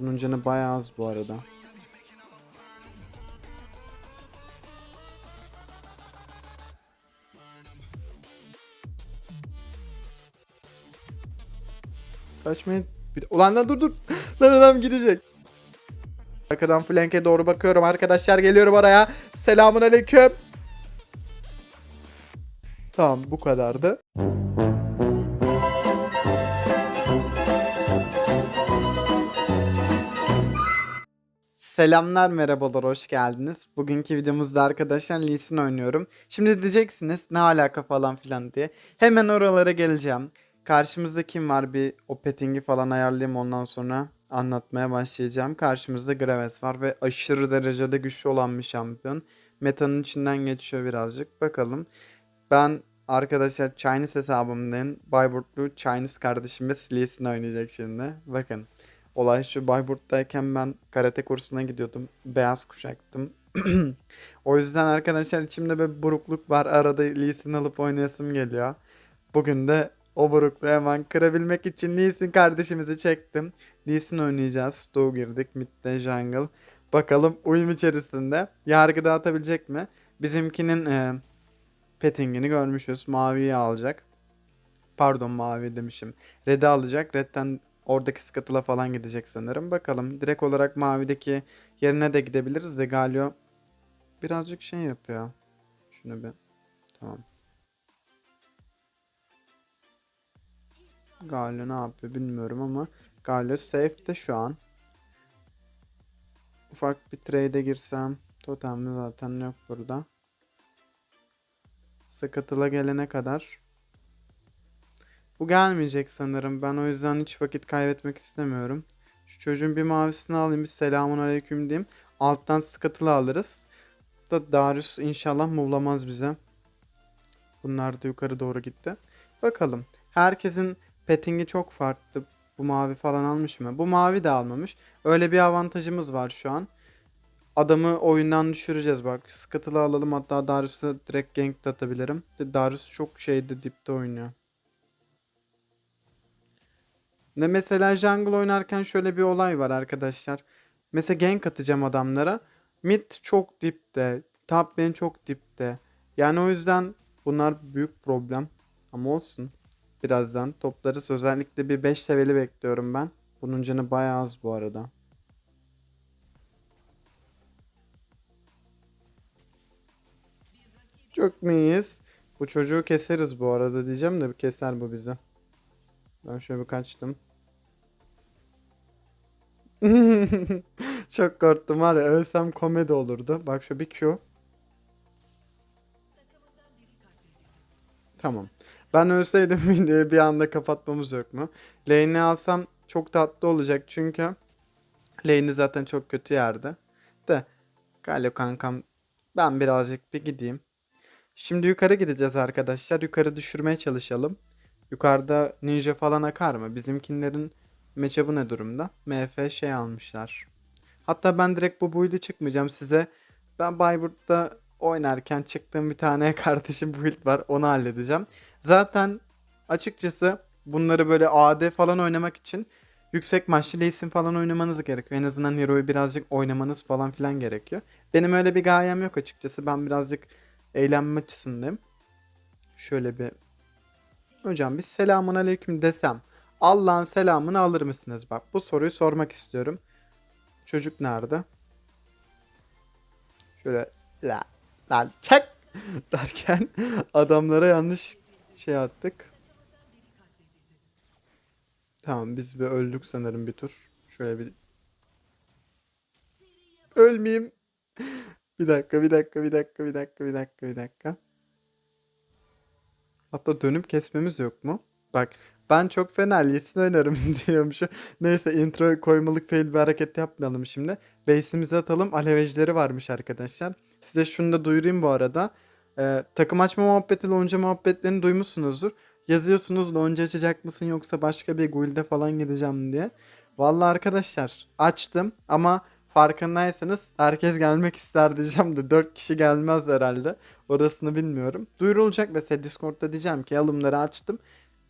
Bunun canı bayağı az bu arada. Kaçmayın. Bir... Ulan lan dur dur. lan adam gidecek. Arkadan flanke doğru bakıyorum. Arkadaşlar geliyorum araya. Selamun aleyküm. Tamam bu kadardı. Selamlar merhabalar hoş geldiniz. Bugünkü videomuzda arkadaşlar Lee Sin oynuyorum. Şimdi diyeceksiniz ne alaka falan filan diye. Hemen oralara geleceğim. Karşımızda kim var bir o pettingi falan ayarlayayım ondan sonra anlatmaya başlayacağım. Karşımızda Graves var ve aşırı derecede güçlü olan bir şampiyon. Metanın içinden geçiyor birazcık. Bakalım. Ben arkadaşlar Chinese hesabımdan Bayburtlu Chinese kardeşimiz Lee Sin oynayacak şimdi. Bakın. Olay şu Bayburt'tayken ben karate kursuna gidiyordum. Beyaz kuşaktım. o yüzden arkadaşlar içimde bir burukluk var. Arada Lee Sin alıp oynayasım geliyor. Bugün de o burukluğu hemen kırabilmek için Lee Sin kardeşimizi çektim. Lee Sin oynayacağız. Stow girdik. Mid'de jungle. Bakalım uyum içerisinde yargı dağıtabilecek mi? Bizimkinin e, pettingini görmüşüz. Maviyi alacak. Pardon mavi demişim. Red'i alacak. Red'den Oradaki Scuttle'a falan gidecek sanırım. Bakalım. Direkt olarak mavideki yerine de gidebiliriz de Galio birazcık şey yapıyor. Şunu bir. Tamam. Galio ne yapıyor bilmiyorum ama Galio safe'te şu an. Ufak bir trade'e girsem. Totem zaten yok burada. Scuttle'a gelene kadar bu gelmeyecek sanırım. Ben o yüzden hiç vakit kaybetmek istemiyorum. Şu çocuğun bir mavisini alayım. Bir selamun aleyküm diyeyim. Alttan sıkıtılı alırız. Bu da Darius inşallah muvlamaz bize. Bunlar da yukarı doğru gitti. Bakalım. Herkesin pettingi çok farklı. Bu mavi falan almış mı? Bu mavi de almamış. Öyle bir avantajımız var şu an. Adamı oyundan düşüreceğiz bak. Sıkıtılı alalım hatta Darius'a direkt gank atabilirim. Darius çok şeyde dipte oynuyor. Ne mesela jungle oynarken şöyle bir olay var arkadaşlar. Mesela gank atacağım adamlara. Mid çok dipte. Top lane çok dipte. Yani o yüzden bunlar büyük problem. Ama olsun. Birazdan toplarız. Özellikle bir 5 seviyeli bekliyorum ben. Bunun canı bayağı az bu arada. Çok mu iyiyiz? Bu çocuğu keseriz bu arada diyeceğim de keser bu bizi. Ben şöyle bir kaçtım. Çok korktum var ya ölsem komedi olurdu. Bak şu bir Q. Tamam. Ben ölseydim videoyu bir anda kapatmamız yok mu? Lane'i alsam çok tatlı olacak çünkü lane'i zaten çok kötü yerde. De Galio kankam ben birazcık bir gideyim. Şimdi yukarı gideceğiz arkadaşlar. Yukarı düşürmeye çalışalım. Yukarıda ninja falan akar mı? Bizimkinlerin matchup'ı ne durumda? MF şey almışlar. Hatta ben direkt bu build'i çıkmayacağım size. Ben Bayburt'ta oynarken çıktığım bir tane kardeşim build var. Onu halledeceğim. Zaten açıkçası bunları böyle AD falan oynamak için yüksek maçlı isim falan oynamanız gerekiyor. En azından Hero'yu birazcık oynamanız falan filan gerekiyor. Benim öyle bir gayem yok açıkçası. Ben birazcık eğlenme açısındayım. Şöyle bir Hocam bir selamun aleyküm desem Allah'ın selamını alır mısınız? Bak bu soruyu sormak istiyorum. Çocuk nerede? Şöyle la lan çek derken adamlara yanlış şey attık. Tamam biz bir öldük sanırım bir tur. Şöyle bir ölmeyeyim. Bir dakika, bir dakika, bir dakika, bir dakika, bir dakika, bir dakika. Hatta dönüp kesmemiz yok mu? Bak ben çok fena Lee'sin oynarım diyormuşum. Neyse intro koymalık fail bir hareket yapmayalım şimdi. Base'imizi atalım. Alevecileri varmış arkadaşlar. Size şunu da duyurayım bu arada. Ee, takım açma muhabbeti, lonca muhabbetlerini duymuşsunuzdur. Yazıyorsunuz lonca açacak mısın yoksa başka bir guild'e falan gideceğim diye. Vallahi arkadaşlar açtım ama farkındaysanız herkes gelmek ister diyeceğim de 4 kişi gelmez herhalde. Orasını bilmiyorum. Duyurulacak mesela Discord'da diyeceğim ki alımları açtım.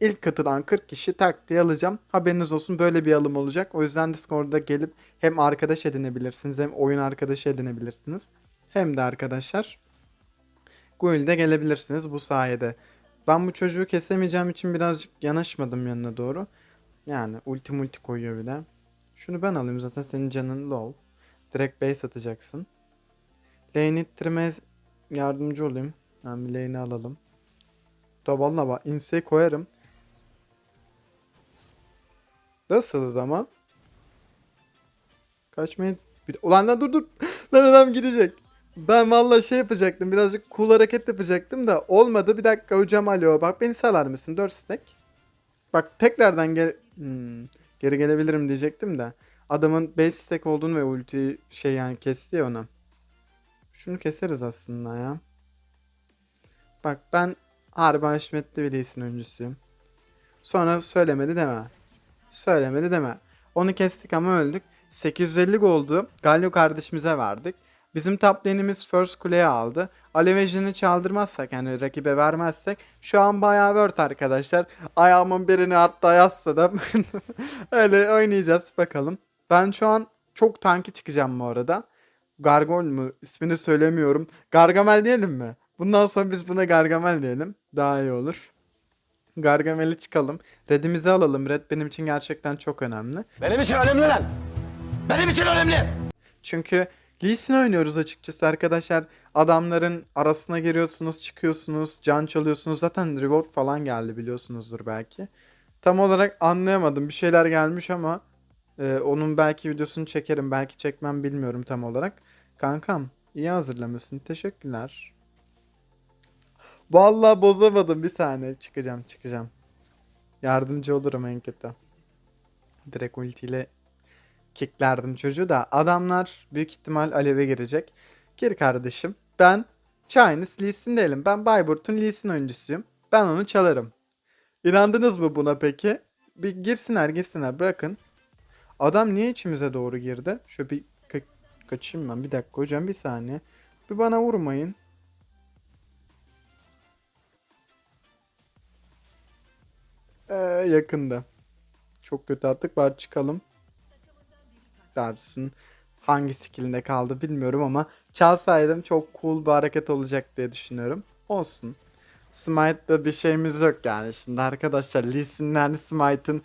İlk katılan 40 kişi tak diye alacağım. Haberiniz olsun böyle bir alım olacak. O yüzden Discord'da gelip hem arkadaş edinebilirsiniz hem oyun arkadaşı edinebilirsiniz. Hem de arkadaşlar Guild'e gelebilirsiniz bu sayede. Ben bu çocuğu kesemeyeceğim için birazcık yanaşmadım yanına doğru. Yani ulti multi koyuyor bir de. Şunu ben alayım zaten senin canın low. Direkt base atacaksın. Lane ittirmeye yardımcı olayım. Yani lane'i alalım. Da valla inseyi koyarım. Nasılız ama? Kaçmayı... Bir... Ulan lan dur dur. lan adam gidecek. Ben valla şey yapacaktım. Birazcık cool hareket yapacaktım da olmadı. Bir dakika hocam alo. Bak beni salar mısın? 4 stack. Bak tekrardan gel... Hmm, geri gelebilirim diyecektim de. Adamın 5 stack olduğunu ve ulti şey yani kesti ya ona. Şunu keseriz aslında ya. Bak ben harbi haşmetli bir değilsin öncüsüyüm. Sonra söylemedi deme. Söylemedi deme. Onu kestik ama öldük. 850 oldu. Galio kardeşimize verdik. Bizim top first kuleyi aldı. Alev çaldırmazsak yani rakibe vermezsek şu an bayağı word arkadaşlar. Ayağımın birini hatta yasladım. Öyle oynayacağız bakalım. Ben şu an çok tanki çıkacağım bu arada. Gargol mu? İsmini söylemiyorum. Gargamel diyelim mi? Bundan sonra biz buna Gargamel diyelim. Daha iyi olur. Gargamel'i çıkalım. Red'imizi alalım. Red benim için gerçekten çok önemli. Benim için önemli lan. Benim için önemli. Çünkü Lee Sin oynuyoruz açıkçası arkadaşlar. Adamların arasına giriyorsunuz, çıkıyorsunuz, can çalıyorsunuz. Zaten reward falan geldi biliyorsunuzdur belki. Tam olarak anlayamadım. Bir şeyler gelmiş ama e, onun belki videosunu çekerim. Belki çekmem bilmiyorum tam olarak. Kankam iyi hazırlamışsın. Teşekkürler. Vallahi bozamadım bir saniye. Çıkacağım çıkacağım. Yardımcı olurum en kötü. Direkt ultiyle kicklerdim çocuğu da adamlar büyük ihtimal aleve girecek. Gir kardeşim. Ben Chinese Lee Sin değilim. Ben Bayburt'un Lee Sin oyuncusuyum. Ben onu çalarım. İnandınız mı buna peki? Bir girsinler girsinler bırakın. Adam niye içimize doğru girdi? Şöyle bir ka- kaçayım ben. Bir dakika hocam bir saniye. Bir bana vurmayın. Ee, yakında. Çok kötü attık var çıkalım dersin. Hangi skillinde kaldı bilmiyorum ama çalsaydım çok cool bir hareket olacak diye düşünüyorum. Olsun. Smite'da bir şeyimiz yok yani şimdi arkadaşlar Lee Sin'le Smite'ın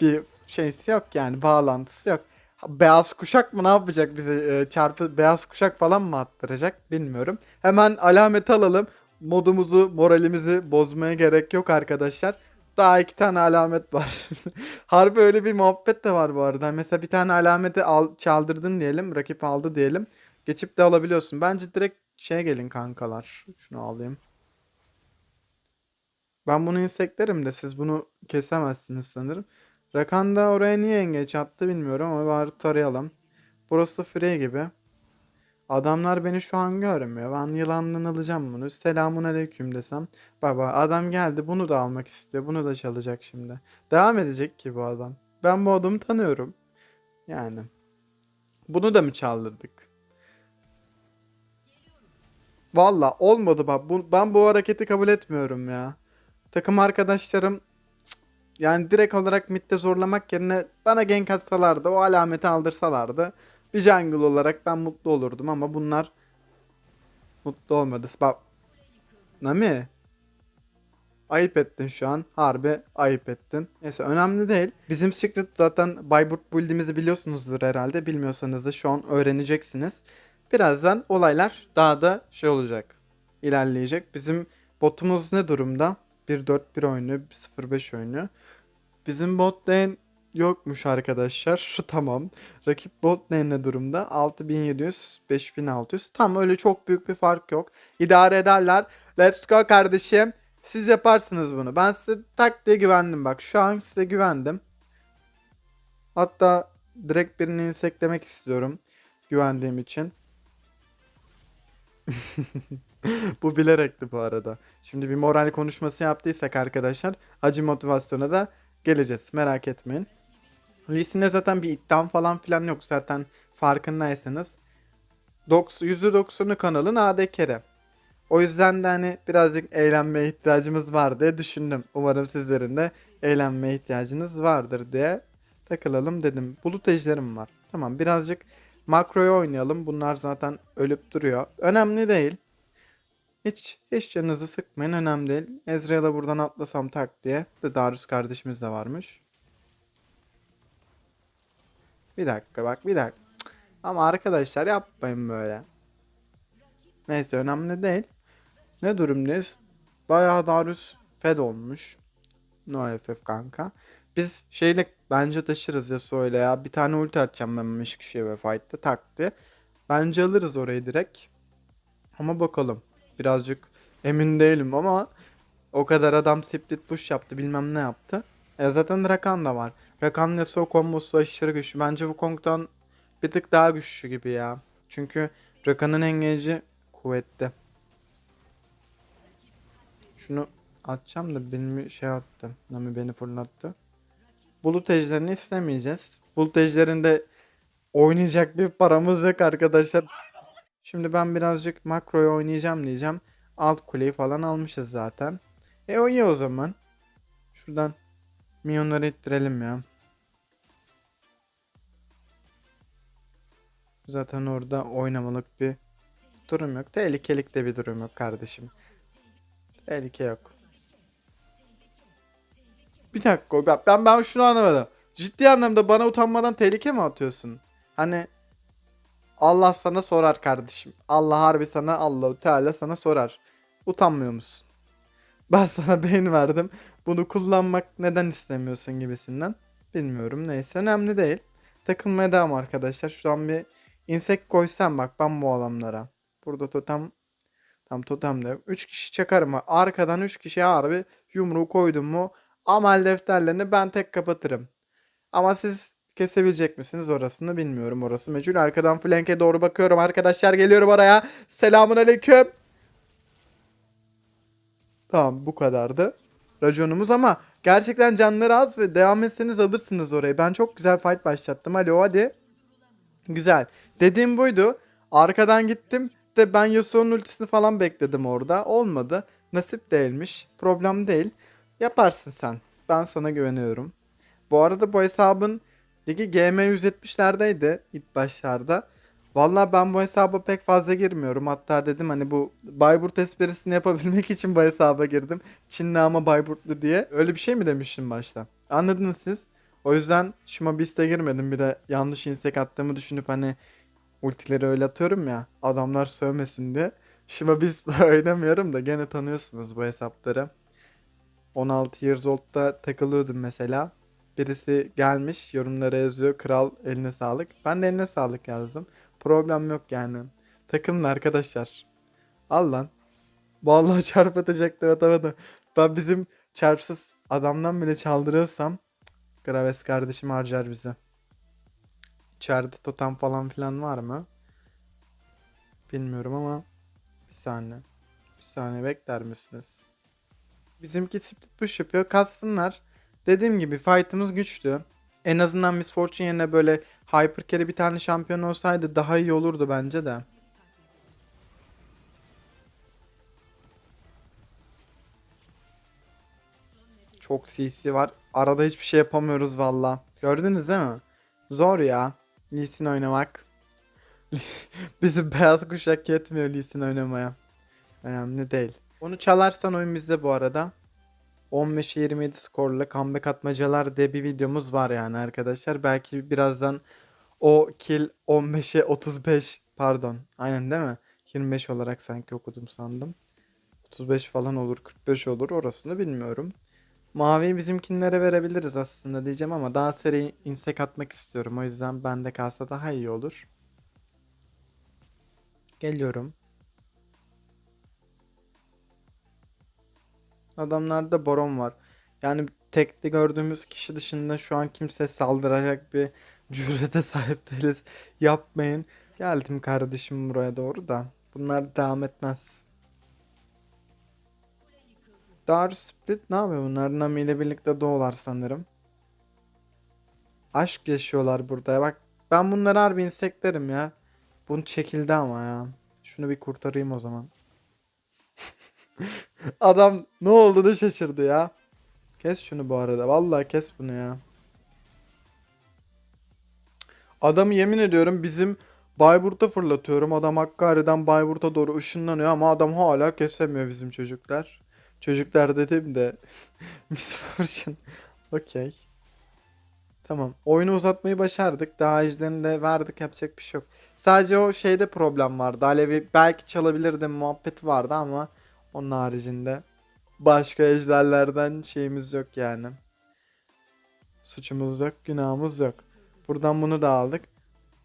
bir şeysi yok yani bağlantısı yok. Beyaz kuşak mı ne yapacak bize e, çarpı beyaz kuşak falan mı attıracak bilmiyorum. Hemen alamet alalım. Modumuzu moralimizi bozmaya gerek yok arkadaşlar. Daha iki tane alamet var. Harbi öyle bir muhabbet de var bu arada. Mesela bir tane alameti al, çaldırdın diyelim. Rakip aldı diyelim. Geçip de alabiliyorsun. Bence direkt şeye gelin kankalar. Şunu alayım. Ben bunu inseklerim de siz bunu kesemezsiniz sanırım. Rakan da oraya niye engeç attı bilmiyorum ama bari tarayalım. Burası free gibi. Adamlar beni şu an görmüyor. Ben yılandan alacağım bunu. Selamun aleyküm desem. Baba adam geldi bunu da almak istiyor. Bunu da çalacak şimdi. Devam edecek ki bu adam. Ben bu adamı tanıyorum. Yani. Bunu da mı çaldırdık? Valla olmadı bak. Bu, ben bu hareketi kabul etmiyorum ya. Takım arkadaşlarım yani direkt olarak midde zorlamak yerine bana gank atsalardı o alameti aldırsalardı bir jungle olarak ben mutlu olurdum ama bunlar mutlu olmadı. Bak Nami ayıp ettin şu an. Harbi ayıp ettin. Neyse önemli değil. Bizim Secret zaten Bayburt build'imizi biliyorsunuzdur herhalde. Bilmiyorsanız da şu an öğreneceksiniz. Birazdan olaylar daha da şey olacak. ilerleyecek. Bizim botumuz ne durumda? 1-4-1 oynuyor. 0-5 oynuyor. Bizim bot lane yokmuş arkadaşlar. Tamam. Rakip bot ne durumda? 6700, 5600. Tam öyle çok büyük bir fark yok. İdare ederler. Let's go kardeşim. Siz yaparsınız bunu. Ben size tak diye güvendim bak. Şu an size güvendim. Hatta direkt birini inseklemek istiyorum. Güvendiğim için. bu bilerekti bu arada. Şimdi bir moral konuşması yaptıysak arkadaşlar acı motivasyona da geleceğiz. Merak etmeyin. Lee Sin'e zaten bir iddiam falan filan yok zaten farkındaysanız. 90, %90'ı kanalın AD carry. O yüzden de hani birazcık eğlenmeye ihtiyacımız var diye düşündüm. Umarım sizlerin de eğlenmeye ihtiyacınız vardır diye takılalım dedim. Bulut ejderim var. Tamam birazcık makroyu oynayalım. Bunlar zaten ölüp duruyor. Önemli değil. Hiç, hiç canınızı sıkmayın önemli değil. Ezreal'a buradan atlasam tak diye. De Darius kardeşimiz de varmış. Bir dakika bak bir dakika. Ama arkadaşlar yapmayın böyle. Neyse önemli değil. Ne durumdayız? Bayağı Darius fed olmuş. No kanka. Biz şeyle bence taşırız ya söyle ya. Bir tane ulti atacağım ben 5 kişiye ve fight'ta tak diye. Bence alırız orayı direkt. Ama bakalım. Birazcık emin değilim ama o kadar adam split push yaptı bilmem ne yaptı. E zaten Rakan da var. Rakan Yasuo kombosu aşırı güçlü. Bence bu Kong'dan bir tık daha güçlü gibi ya. Çünkü Rakan'ın engage'i kuvvetli. Şunu atacağım da benim şey attı. Nami beni fırlattı. Bulut ejderini istemeyeceğiz. Bulut ejderinde oynayacak bir paramız yok arkadaşlar. Şimdi ben birazcık makroyu oynayacağım diyeceğim. Alt kuleyi falan almışız zaten. E o o zaman. Şuradan milyonları ittirelim ya. Zaten orada oynamalık bir durum yok. Tehlikelik de bir durum yok kardeşim. Tehlike yok. Bir dakika ben, ben şunu anlamadım. Ciddi anlamda bana utanmadan tehlike mi atıyorsun? Hani Allah sana sorar kardeşim. Allah harbi sana Allahu Teala sana sorar. Utanmıyor musun? Ben sana beyin verdim. Bunu kullanmak neden istemiyorsun gibisinden. Bilmiyorum neyse önemli değil. Takılmaya devam arkadaşlar. Şu an bir insek koysam bak ben bu adamlara. Burada totem tam totem de yok. 3 kişi çakarım. Arkadan 3 kişi harbi yumruğu koydum mu amel defterlerini ben tek kapatırım. Ama siz kesebilecek misiniz orasını bilmiyorum. Orası meçhul. Arkadan flanke doğru bakıyorum. Arkadaşlar geliyorum oraya. Selamun aleyküm. Tamam bu kadardı. Raconumuz ama gerçekten canları az ve devam etseniz alırsınız orayı. Ben çok güzel fight başlattım. Alo hadi. Güzel. Dediğim buydu. Arkadan gittim de ben Yasuo'nun ultisini falan bekledim orada. Olmadı. Nasip değilmiş. Problem değil. Yaparsın sen. Ben sana güveniyorum. Bu arada bu hesabın ligi GM 170'lerdeydi ilk başlarda. Vallahi ben bu hesaba pek fazla girmiyorum. Hatta dedim hani bu Bayburt esprisini yapabilmek için bu hesaba girdim. Çinli ama Bayburtlu diye. Öyle bir şey mi demiştim başta? Anladınız siz. O yüzden Shima Beast'e girmedim. Bir de yanlış insek attığımı düşünüp hani ultileri öyle atıyorum ya. Adamlar sövmesin diye. Shima Beast oynamıyorum da gene tanıyorsunuz bu hesapları. 16 years old'da takılıyordum mesela. Birisi gelmiş yorumlara yazıyor. Kral eline sağlık. Ben de eline sağlık yazdım. Problem yok yani. Takılın arkadaşlar. Al lan. Vallahi çarp atacaktı atamadı. Ben bizim çarpsız adamdan bile çaldırıyorsam Graves kardeşim harcar bizi. İçeride totem falan filan var mı? Bilmiyorum ama bir saniye. Bir saniye bekler misiniz? Bizimki split push yapıyor. Kastınlar. Dediğim gibi fight'ımız güçlü. En azından Miss Fortune yerine böyle Hyper Carry bir tane şampiyon olsaydı daha iyi olurdu bence de. Çok CC var. Arada hiçbir şey yapamıyoruz valla. Gördünüz değil mi? Zor ya. Lee oynamak. Bizim beyaz kuşak yetmiyor Lee oynamaya. Önemli değil. Onu çalarsan oyun bizde bu arada. 15'e 27 skorla comeback atmacalar diye bir videomuz var yani arkadaşlar. Belki birazdan o kill 15'e 35 pardon. Aynen değil mi? 25 olarak sanki okudum sandım. 35 falan olur 45 olur orasını bilmiyorum. Maviyi bizimkinlere verebiliriz aslında diyeceğim ama daha seri insek atmak istiyorum. O yüzden bende kalsa daha iyi olur. Geliyorum. Adamlarda Boron var. Yani tekli gördüğümüz kişi dışında şu an kimse saldıracak bir cürete sahip değiliz. Yapmayın. Geldim kardeşim buraya doğru da. Bunlar devam etmez. Darius Split ne yapıyor bunlar? Nami ile birlikte doğular sanırım. Aşk yaşıyorlar burada. Bak ben bunları harbi inseklerim ya. Bunu çekildi ama ya. Şunu bir kurtarayım o zaman. Adam ne olduğunu şaşırdı ya. Kes şunu bu arada. Vallahi kes bunu ya. Adamı yemin ediyorum bizim Bayburt'a fırlatıyorum. Adam Hakkari'den Bayburt'a doğru ışınlanıyor ama adam hala kesemiyor bizim çocuklar. Çocuklar dedim de Miss. Okey. Tamam. Oyunu uzatmayı başardık. Daha ejderini de verdik. Yapacak bir şey yok. Sadece o şeyde problem vardı. Alevi belki çalabilirdi muhabbet vardı ama onun haricinde başka ejderlerden şeyimiz yok yani. Suçumuz yok, günahımız yok. Buradan bunu da aldık.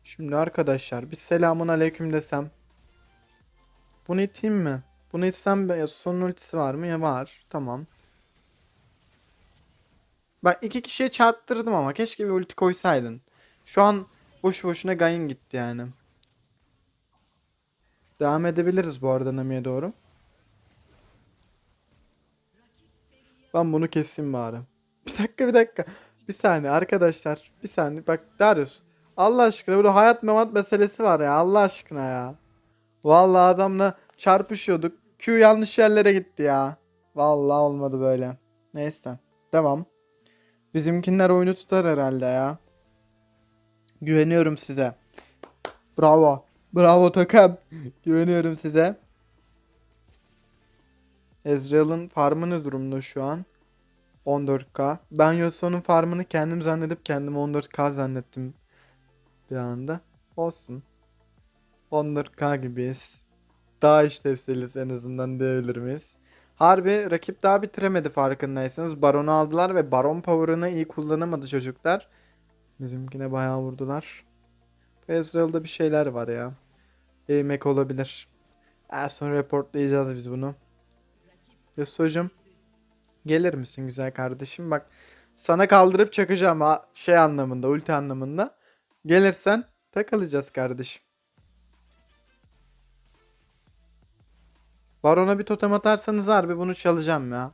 Şimdi arkadaşlar bir selamun aleyküm desem. Bunu iteyim mi? Bunu itsem be- son ultisi var mı? Ya var. Tamam. Bak iki kişiye çarptırdım ama keşke bir ulti koysaydın. Şu an boş boşuna Gain gitti yani. Devam edebiliriz bu arada Nami'ye doğru. Ben bunu keseyim bari. Bir dakika bir dakika. Bir saniye arkadaşlar. Bir saniye. Bak Darius. Allah aşkına burada hayat memat meselesi var ya. Allah aşkına ya. Vallahi adamla çarpışıyorduk. Q yanlış yerlere gitti ya. Vallahi olmadı böyle. Neyse. Devam. Bizimkinler oyunu tutar herhalde ya. Güveniyorum size. Bravo. Bravo takım. Güveniyorum size. Ezreal'ın farmı ne durumda şu an? 14k. Ben Yasuo'nun farmını kendim zannedip kendimi 14k zannettim bir anda. Olsun. 14k gibiyiz. Daha işlevseliz en azından diyebilir miyiz? Harbi rakip daha bitiremedi farkındaysanız. Baron'u aldılar ve Baron power'ını iyi kullanamadı çocuklar. Bizimkine bayağı vurdular. Ezreal'da bir şeyler var ya. Eğmek olabilir. En son reportlayacağız biz bunu. Yasuo'cum. Gelir misin güzel kardeşim? Bak sana kaldırıp çakacağım şey anlamında, ulti anlamında. Gelirsen takılacağız kardeşim. Baron'a bir totem atarsanız harbi bunu çalacağım ya.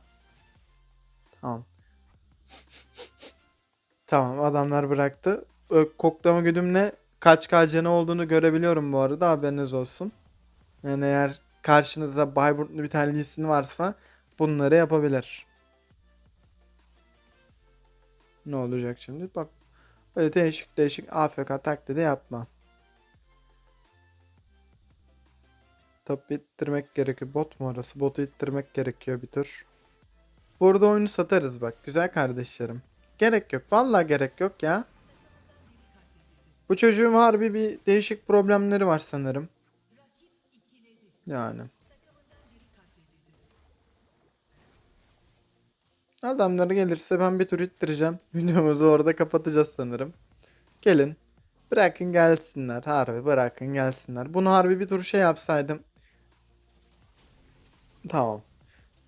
Tamam. Tamam adamlar bıraktı. Koklama güdümle kaç ne olduğunu görebiliyorum bu arada haberiniz olsun. Yani eğer karşınızda Bayburtlu bir tane varsa bunları yapabilir. Ne olacak şimdi? Bak böyle değişik değişik AFK taklidi yapma. Top ittirmek gerekiyor. Bot mu orası? Botu ittirmek gerekiyor bir tür. Burada oyunu satarız bak. Güzel kardeşlerim. Gerek yok. Vallahi gerek yok ya. Bu çocuğun harbi bir değişik problemleri var sanırım. Yani. Adamları gelirse ben bir tur ittireceğim. Videomuzu orada kapatacağız sanırım. Gelin. Bırakın gelsinler. Harbi bırakın gelsinler. Bunu harbi bir tur şey yapsaydım. Tamam.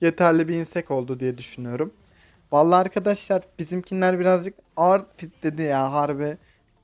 Yeterli bir insek oldu diye düşünüyorum. Vallahi arkadaşlar bizimkinler birazcık ağır fit dedi ya harbi.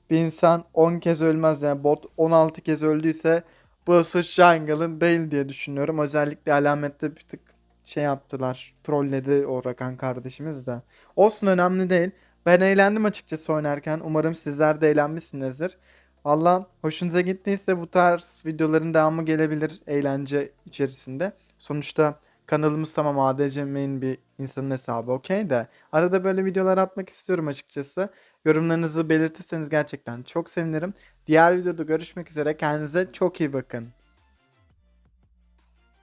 Bir insan 10 kez ölmez yani bot 16 kez öldüyse bu sıç jungle'ın değil diye düşünüyorum. Özellikle alamette bir tık şey yaptılar. Trolledi o Rakan kardeşimiz de. Olsun önemli değil. Ben eğlendim açıkçası oynarken. Umarım sizler de eğlenmişsinizdir. Valla hoşunuza gittiyse bu tarz videoların devamı gelebilir eğlence içerisinde. Sonuçta kanalımız tamam ADC main bir insanın hesabı okey de. Arada böyle videolar atmak istiyorum açıkçası. Yorumlarınızı belirtirseniz gerçekten çok sevinirim. Diğer videoda görüşmek üzere. Kendinize çok iyi bakın.